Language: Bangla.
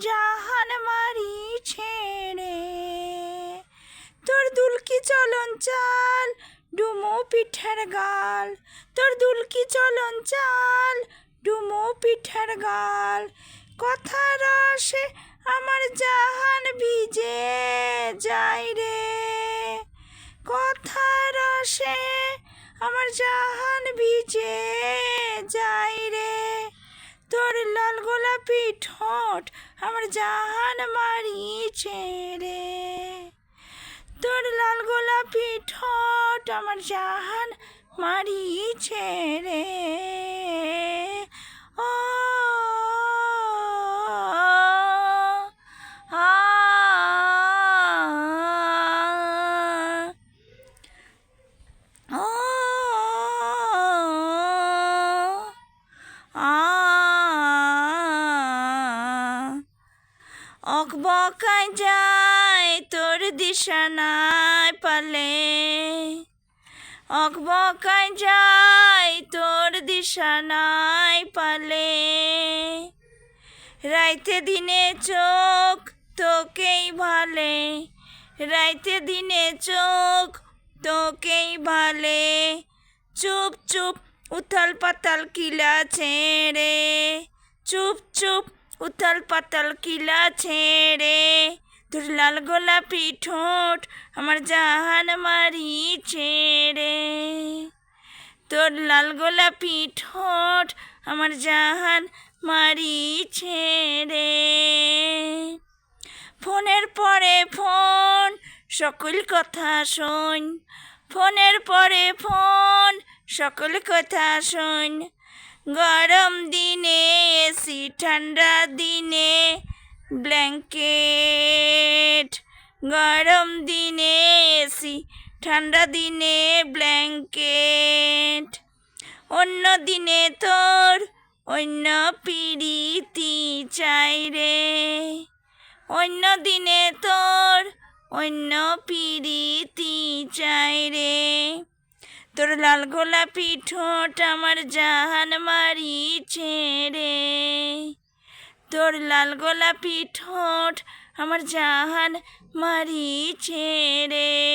জাহান মারি ছেড়ে। তোর দুলকি চলন চাল, ডুমু পিঠের গাল। তোর দুলকি চলন চাল, ডুমু পিঠের গাল। কথা রসে আমার জাহান ভিজে যাই রে। কথা রসে আমার জাহান ভিজে যাই রে। তোর লাল গোলাপি ঠোঁট আমার জাহান মারিয়েছে রে। তোর লাল গোলাপি ঠোঁট আমার জাহান মারিছে অকবকায় যায়, তোর দিশা নাই পালে। অকবকায় যায়, তোর দিশা নাই পালে। রাইতে দিনে চোখ তোকেই ভালে, রাইতে দিনে চোখ তোকেই ভালে। চুপ চুপ উথাল পাতাল কিলা ছেড়ে, চুপ চুপ উথাল পাতাল কিলা ছেড়ে তোর লাল গোলাপি ঠোঁট আমার জাহান মারি ছেড়ে। তোর লাল গোলাপি ঠোঁট আমার জাহান মারি ছেড়ে। ফোনের পরে ফোন, সকল কথা শোন। ফোনের পরে ফোন, সকল কথা শোন। গরম দিনে এসি ঠান্ডা দিনে, ব্ল্যাঙ্কেট। গরম দিনে এসি ঠান্ডা দিনে, ব্ল্যাঙ্কেট। অন্য দিনে তোর অন্য পিড়িতি চাই রে। অন্য দিনে তোর অন্য পিড়িতি চাই রে। তোর লাল গোলাপি ঠোঁট আমার জাহান মারিছে রে। তোর লাল গোলাপি ঠোঁট আমার জাহান মারিছে রে।